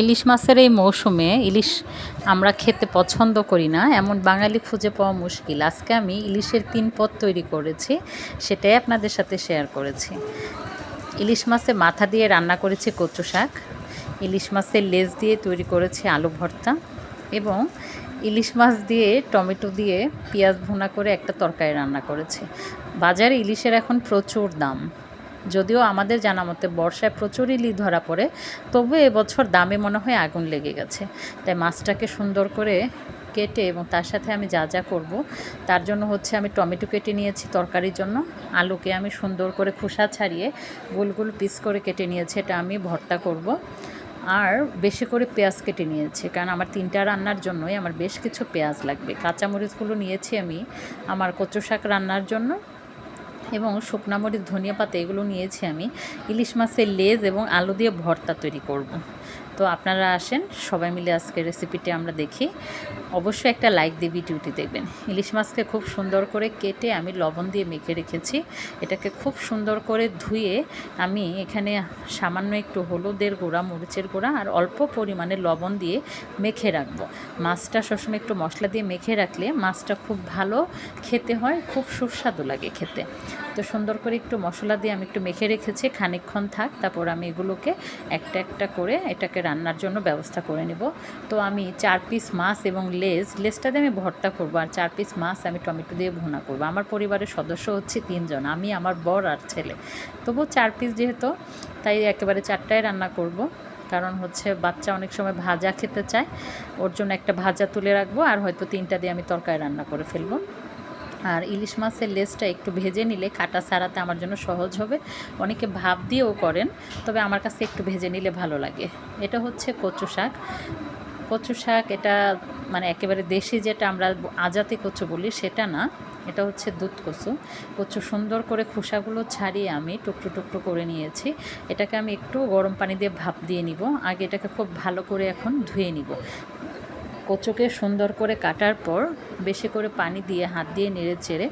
ইলিশ মাছের এই মৌসুমে ইলিশ আমরা খেতে পছন্দ করি না। এমন বাঙালি খুঁজে পাওয়া মুশকিল। আজকে আমি ইলিশের তিন পদ তৈরি করেছি, সেটাই আপনাদের সাথে শেয়ার করেছি। ইলিশ মাছের মাথা দিয়ে রান্না করেছি কচু শাক, ইলিশ মাছের লেজ দিয়ে তৈরি করেছি আলু ভর্তা এবং ইলিশ মাছ দিয়ে টমেটো দিয়ে পেঁয়াজ ভুনা করে একটা তরকারি রান্না করেছি। বাজারে ইলিশের এখন প্রচুর দাম। যদিও আমাদের জানা মতে বর্ষায় প্রচুর ইলিশ ধরা পড়ে তবু এবছর দামে মনে হয় আগুন লেগে গেছে। তাই মাছটাকে সুন্দর করে কেটে এবং তার সাথে আমি যা যা করব, তার জন্য হচ্ছে আমি টমেটো কেটে নিয়েছি তরকারির জন্য। আলুকে আমি সুন্দর করে খোসা ছাড়িয়ে গোল গোল পিস করে কেটে নিয়েছি, এটা আমি ভর্তা করব। আর বেশি করে পেঁয়াজ কেটে নিয়েছি, কারণ আমার তিনটা রান্নার জন্যই আমার বেশ কিছু পেঁয়াজ লাগবে। কাঁচামরিচগুলো নিয়েছি আমি আমার কচু শাক রান্নার জন্য এবং শুকনা মরিচ, ধনিয়া পাতা এগুলো নিয়েছি আমি ইলিশ মাছের লেজ এবং আলু দিয়ে ভর্তা তৈরি করব। তো আপনারা আসেন, সবাই মিলে আজকে রেসিপিটি আমরা দেখি। অবশ্যই একটা লাইক দিয়ে ভিডিওটি দেখবেন। ইলিশ মাছকে খুব সুন্দর করে কেটে আমি লবণ দিয়ে মেখে রেখেছি। এটাকে খুব সুন্দর করে ধুয়ে আমি এখানে সামান্য একটু হলুদের গুঁড়া, মরিচের গুঁড়া আর অল্প পরিমাণে লবণ দিয়ে মেখে রাখব। মাছটা সবসময় একটু মশলা দিয়ে মেখে রাখলে মাছটা খুব ভালো খেতে হয়, খুব সুস্বাদু লাগে খেতে। তো সুন্দর করে একটু মশলা দিয়ে আমি একটু মেখে রেখেছি, খানিকক্ষণ থাক, তারপর আমি এগুলোকে একটা একটা করে এটাকে রান্নার জন্য ব্যবস্থা করে নেব। তো আমি চার পিস মাছ এবং লেজ দিয়ে আমি ভর্তা করব আর চার পিস মাছ আমি টমেটো দিয়ে ভুনা করব। আমার পরিবারের সদস্য হচ্ছে তিনজন, আমি, আমার বর আর ছেলে। তবু চার পিস যেহেতু, তাই একেবারে চারটায় রান্না করব। কারণ হচ্ছে বাচ্চা অনেক সময় ভাজা খেতে চায়, ওর জন্য একটা ভাজা তুলে রাখব আর হয়তো তিনটা দিয়ে আমি তরকারি রান্না করে ফেলব। আর ইলিশ মাছের লেজটা একটু ভেজে নিলে কাটা ছাড়াতে আমার জন্য সহজ হবে। অনেকে ভাব দিয়েও করেন, তবে আমার কাছে একটু ভেজে নিলে ভালো লাগে। এটা হচ্ছে কচু শাক। কচু শাক এটা মানে একেবারে দেশি যেটা আমরা আজাতি কচু বলি, সেটা না। এটা হচ্ছে দুধ কচু। কচু সুন্দর করে খোসাগুলো ছাড়িয়ে আমি টুকরো টুকরো করে নিয়েছি। এটাকে আমি একটু গরম পানি দিয়ে ভাপ দিয়ে নিব। আগে এটাকে খুব ভালো করে এখন ধুয়ে নিব। কচুকে সুন্দর করে কাটার পর বেশি করে পানি দিয়ে, হাত দিয়ে নেড়ে চেড়ে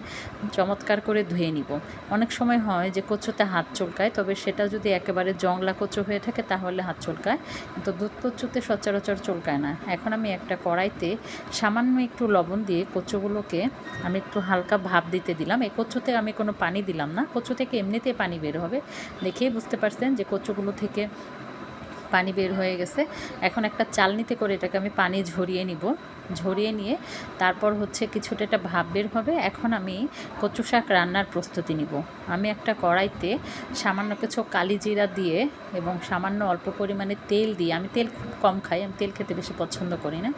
চমৎকার করে ধুয়ে নিব। অনেক সময় হয় যে কচুতে হাত চুলকায়, তবে সেটা যদি একেবারে জংলা কচু হয়ে থাকে তাহলে হাত চুলকায়। কিন্তু দুধ কচুতে সচরাচর চুলকায় না। এখন আমি একটা কড়াইতে সামান্য একটু লবণ দিয়ে কচুগুলোকে আমি একটু হালকা ভাপ দিতে দিলাম। এই কচুতে আমি কোনো পানি দিলাম না। কচু থেকে এমনিতেই পানি বের হবে। দেখেই বুঝতে পারছেন যে কচুগুলো থেকে পানি বের হয়ে গেছে। এখন একটা চালনিতে করে এটাকে আমি পানি ঝরিয়ে নিব। ঝরিয়ে নিয়ে তারপর হচ্ছে কিছুটা একটা ভাব বের হবে। এখন আমি কচু শাক রান্নার প্রস্তুতি নিব। আমি একটা কড়াইতে সামান্য কিছু কালি জিরা দিয়ে এবং সামান্য অল্প পরিমাণে তেল দিয়ে, আমি তেল খুব কম খাই, আমি তেল খেতে বেশি পছন্দ করি না।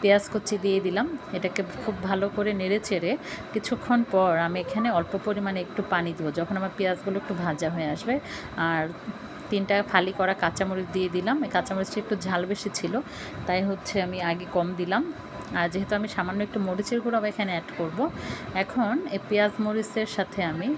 পেঁয়াজ কুচি দিয়ে দিলাম। এটাকে খুব ভালো করে নেড়ে চেড়ে কিছুক্ষণ পর আমি এখানে অল্প পরিমাণে একটু পানি দেবো, যখন আমার পেঁয়াজগুলো একটু ভাজা হয়ে আসবে। আর তিনটা ফালি করা কাঁচামরিচ দিয়ে দিলাম। এই কাঁচামরিচটা একটু ঝাল বেশি ছিল, তাই হচ্ছে আমি আগে কম দিলাম। আর যেহেতু আমি সামান্য একটু মরিচের গুঁড়ো এখানে অ্যাড করব, এখন এই পেঁয়াজ মরিচের সাথে আমি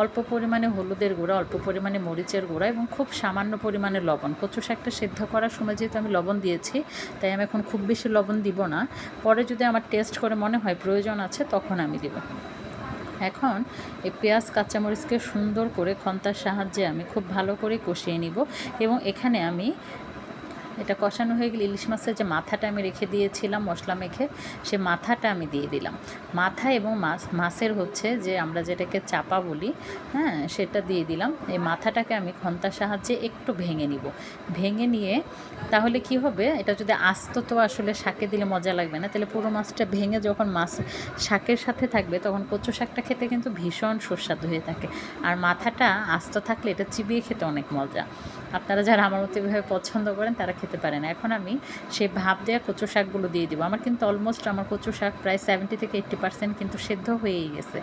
অল্প পরিমাণে হলুদের গুঁড়া, অল্প পরিমাণে মরিচের গুঁড়া এবং খুব সামান্য পরিমাণে লবণ। কচু শাকটা সেদ্ধ করার সময় যেহেতু আমি লবণ দিয়েছি, তাই আমি এখন খুব বেশি লবণ দিব না। পরে যদি আমার টেস্ট করে মনে হয় প্রয়োজন আছে, তখন আমি দেব। এখন এই পেঁয়াজ, কাঁচামরিচকে সুন্দর করে খন্তার সাহায্যে আমি খুব ভালো করে কষিয়ে নিব এবং এখানে আমি এটা কষানো হয়ে গেলে ইলিশ মাছের যে মাথাটা আমি রেখে দিয়েছিলাম, মশলা মেখে, সে মাথাটা আমি দিয়ে দিলাম। মাথা এবং মাছ, মাছের হচ্ছে যে আমরা যেটাকে চাপা বলি হ্যাঁ সেটা দিয়ে দিলাম। এই মাথাটাকে আমি খন্তার সাহায্যে একটু ভেঙে নিব। ভেঙে নিয়ে তাহলে কি হবে? এটা যদি আস্ত তো আসলে শাকে দিলে মজা লাগবে না। তাহলে পুরো মাছটা ভেঙে যখন মাছ শাকের সাথে থাকবে, তখন কচু শাকটা খেতে কিন্তু ভীষণ সুস্বাদু হয়ে থাকে। আর মাথাটা আস্ত থাকলে এটা চিবিয়ে খেতে অনেক মজা। আপনারা যারা আমার মতো এভাবে পছন্দ করেন, তারা খেতে পারেন এখন আমি সে ভাব দেওয়া কচু শাকগুলো দিয়ে দিব। আমার কিন্তু অলমোস্ট আমার কচু শাক প্রায় সেভেন্টি থেকে এইট্টি পার্সেন্ট কিন্তু সেদ্ধ হয়েই গেছে।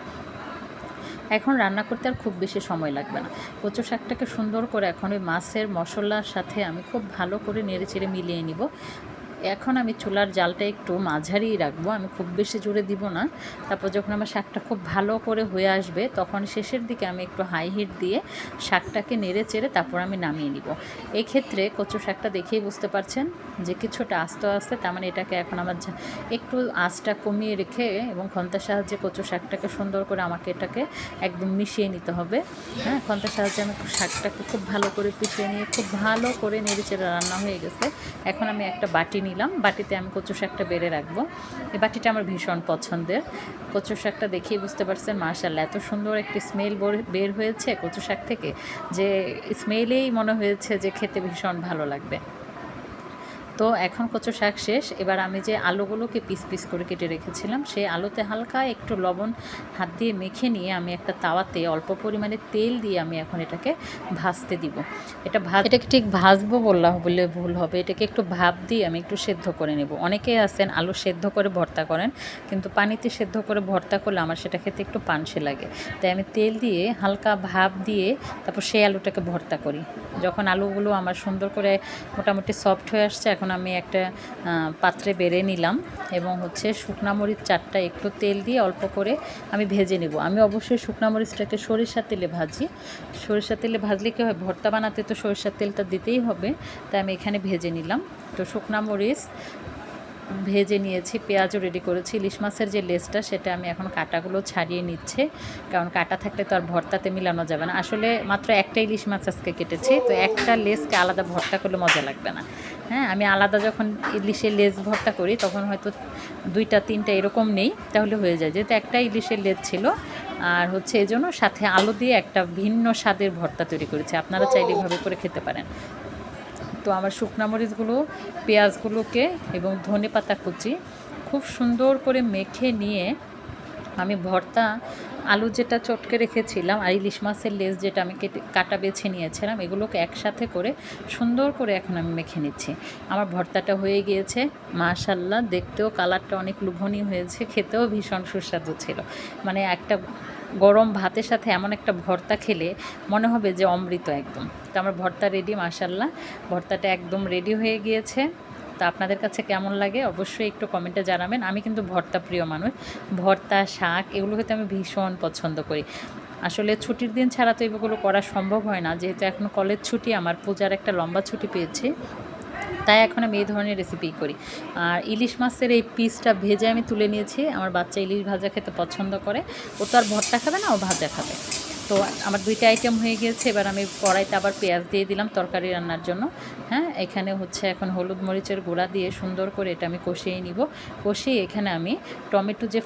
এখন রান্না করতে আর খুব বেশি সময় লাগবে না। কচু শাকটাকে সুন্দর করে এখন ওই মাছের মশলার সাথে আমি খুব ভালো করে নেড়ে চেড়ে মিলিয়ে নিব। এখন আমি চুলার জালটা একটু মাঝারি রাখব, আমি খুব বেশি জুড়ে দিব না। তারপর যখন আমার শাকটা খুব ভালো করে হয়ে আসবে, তখন শেষের দিকে আমি একটু হাই হিট দিয়ে শাকটাকে নেড়ে চেড়ে তারপর আমি নামিয়ে নিব। এই ক্ষেত্রে কচু শাকটা দেখেই বুঝতে পারছেন যে কিছুটা আস্তে আস্তে, তার মানে এটাকে এখন আমার একটু আঁচটা কমিয়ে রেখে এবং খন্তার সাহায্যে কচু শাকটাকে সুন্দর করে আমাকে এটাকে একদম মিশিয়ে নিতে হবে। হ্যাঁ খন্তার সাহায্যে আমি শাকটাকে খুব ভালো করে পিষিয়ে নিয়ে, খুব ভালো করে নেড়ে চেড়ে রান্না হয়ে গেছে। এখন আমি একটা বাটি নিলাম। বাটিতে আমি কচু শাকটা বেড়ে রাখব। এই বাটিটা আমার ভীষণ পছন্দের। কচু শাকটা দেখেই বুঝতে পারছেন মার্শাল্লাহ এত সুন্দর একটি স্মেল বের হয়েছে কচু শাক থেকে, যে স্মেলেই মনে হয়েছে যে খেতে ভীষণ ভালো লাগবে। তো এখন কচু শাক শেষ। এবার আমি যে আলুগুলোকে পিস পিস করে কেটে রেখেছিলাম, সেই আলুতে হালকা একটু লবণ হাত দিয়ে মেখে নিয়ে আমি একটা তাওয়াতে অল্প পরিমাণে তেল দিয়ে আমি এখন এটাকে ভাজতে দিব। এটা ভাজ এটাকে ঠিক ভাজবো বললাম বলে ভুল হবে। এটাকে একটু ভাপ দিয়ে আমি একটু সেদ্ধ করে নেব। অনেকেই আছেন আলু সেদ্ধ করে ভর্তা করেন, কিন্তু পানিতে সেদ্ধ করে ভর্তা করলে আমার সেটা খেতে একটু পানসে লাগে। তাই আমি তেল দিয়ে হালকা ভাপ দিয়ে তারপর সেই আলুটাকে ভর্তা করি। যখন আলুগুলো আমার সুন্দর করে মোটামুটি সফট হয়ে আসছে, এখন আমি একটা পাত্রে বেড়ে নিলাম এবং হচ্ছে শুকনা মরিচ চারটা একটু তেল দিয়ে অল্প করে আমি ভেজে নেব। আমি অবশ্যই শুকনা মরিচটাকে সরিষার তেলে ভাজি। সরিষার তেলে ভাজলে কী হয়? ভর্তা বানাতে তো সরিষার তেলটা দিতেই হবে, তাই আমি এখানে ভেজে নিলাম। তো শুকনা মরিচ ভেজে নিয়েছি, পেঁয়াজও রেডি করেছি। ইলিশ মাছের যে লেসটা সেটা আমি এখন কাটাগুলো ছাড়িয়ে নিচ্ছে। কারণ কাটা থাকলে তো আর ভর্তাতে মিলানো যাবে না। আসলে মাত্র একটা ইলিশ মাছ আজকে কেটেছি, তো একটা লেসকে আলাদা ভর্তা করলে মজা লাগবে না। হ্যাঁ আমি আলাদা যখন ইলিশের লেজ ভর্তা করি, তখন হয়তো দুইটা, তিনটা এরকম নেই, তাহলে হয়ে যায়। যেহেতু একটা ইলিশের লেজ ছিল, আর হচ্ছে এজন্য সাথে আলু দিয়ে একটা ভিন্ন স্বাদের ভর্তা তৈরি করেছি। আপনারা চাইলে এভাবে করে খেতে পারেন। তো আমার শুকনো মরিচগুলো, পেঁয়াজগুলোকে এবং ধনে পাতা কুচি খুব সুন্দর করে মেখে নিয়ে আমি ভর্তা আলু যেটা চটকে রেখেছিলাম আর ইলিশ মাছের লেজ যেটা আমি কেটে কাটা বেছে নিয়েছিলাম, এগুলোকে একসাথে করে সুন্দর করে এখন আমি মেখে নিচ্ছি। আমার ভর্তাটা হয়ে গিয়েছে মাশাল্লাহ দেখতেও কালারটা অনেক লোভনীয় হয়েছে, খেতেও ভীষণ সুস্বাদু ছিল। মানে একটা গরম ভাতের সাথে এমন একটা ভর্তা খেলে মনে হবে যে অমৃত একদম। তো আমার ভর্তা রেডি মাশাল্লাহ ভর্তাটা একদম রেডি হয়ে গিয়েছে। তো আপনাদের কাছে কেমন লাগে? অবশ্যই একটু কমেন্টে জানাবেন। আমি কিন্তু ভর্তা প্রিয় মানুষ। ভর্তা, শাক, এগুলো খেতে আমি ভীষণ পছন্দ করি। আসলে ছুটির দিন ছাড়া তো এগুলো করা সম্ভব হয় না। যেহেতু এখন কলেজ ছুটি, আমার পূজার একটা লম্বা ছুটি পেয়েছি। তাই এখন আমি এই ধরনের রেসিপি করি। আর ইলিশ মাছের এই পিসটা ভেজে আমি তুলে নিয়েছি। আমার বাচ্চা ইলিশ ভাজা খেতে পছন্দ করে। ও তো আর ভর্তা খাবে না, ও ভাজা খাবে। তো আমার দুইটা আইটেম হয়ে গেছে এবার আমি কড়াইতে আবার পেঁয়াজ দিয়ে দিলাম তরকারি রান্নার জন্য। হ্যাঁ এখানে হচ্ছে এখন হলুদ মরিচের গুঁড়া দিয়ে সুন্দর করে এটা আমি কষিয়ে নিব। কষিয়ে এখানে আমি টমেটো যে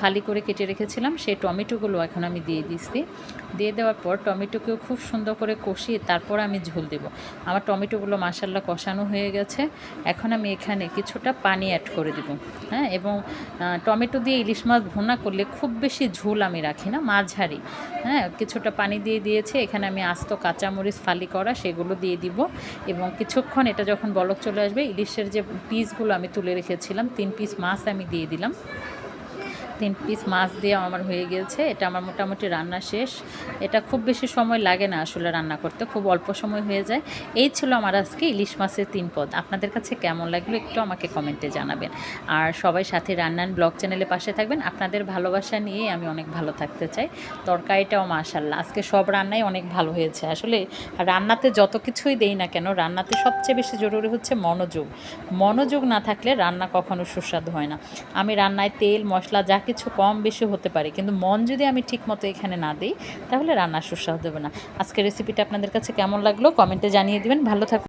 ফালি করে কেটে রেখেছিলাম, সেই টমেটোগুলো এখন আমি দিয়ে দিচ্ছি। দিয়ে দেওয়ার পর টমেটোকেও খুব সুন্দর করে কষিয়ে তারপর আমি ঝোল দেব। আমার টমেটোগুলো মাসাল্লা কষানো হয়ে গেছে। এখন আমি এখানে কিছুটা পানি অ্যাড করে দেব হ্যাঁ? এবং টমেটো দিয়ে ইলিশ মাছ ভুনা করলে খুব বেশি ঝোল আমি রাখি না, মাঝারি হ্যাঁ? কিছুটা পানি দিয়ে দিয়েছে, এখানে আমি আস্ত কাঁচামরিচ ফালি করা সেগুলো দিয়ে দিব। এবং কিছুক্ষণ এটা যখন বলক চলে আসবে, ইলিশের যে পিসগুলো আমি তুলে রেখেছিলাম, তিন পিস মাছ আমি দিয়ে দিলাম। তিন পিস মাছ দিয়ে আমার হয়ে গিয়েছে এটা আমার মোটামুটি রান্না শেষ। এটা খুব বেশি সময় লাগে না আসলে রান্না করতে, খুব অল্প সময় হয়ে যায়। এই ছিল আমার আজকে ইলিশ মাছের তিন পদ। আপনাদের কাছে কেমন লাগল একটু আমাকে কমেন্টে জানাবেন। আর সবাই সাথে রান্নান ব্লগ চ্যানেলে পাশে থাকবেন। আপনাদের ভালোবাসা নিয়ে আমি অনেক ভালো থাকতে চাই। তরকারিটাও মাশাল্লাহ আজকে সব রান্নাই অনেক ভালো হয়েছে। আসলে রান্নাতে যত কিছুই দেই না কেন, রান্নাতে সবচেয়ে বেশি জরুরি হচ্ছে মনোযোগ। মনোযোগ না থাকলে রান্না কখনো সুস্বাদু হয় না। আমি রান্নায় তেল, মশলা যা কিছু কম বেশি হতে পারে। কিন্তু মন যদি আমি ঠিক মতো এখানে না দিই, তাহলে রান্না সুস্বাদ হবে না। আজকের রেসিপিটা আপনাদের কাছে কেমন লাগল? কমেন্টে জানিয়ে দিবেন। ভালো থাকুন।